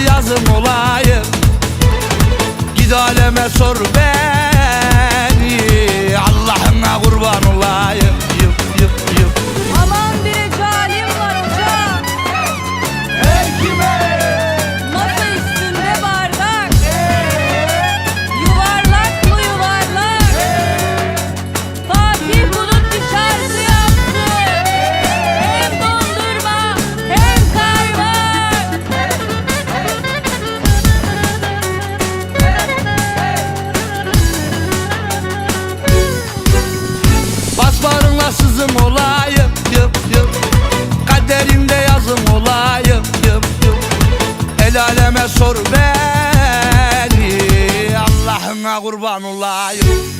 yazım olayım. Gid aleme sor ben kızım olayım yıp yıp. Kaderimde yazım olayım yıp yıp. El aleme sor beni Allah'ına kurban olayım.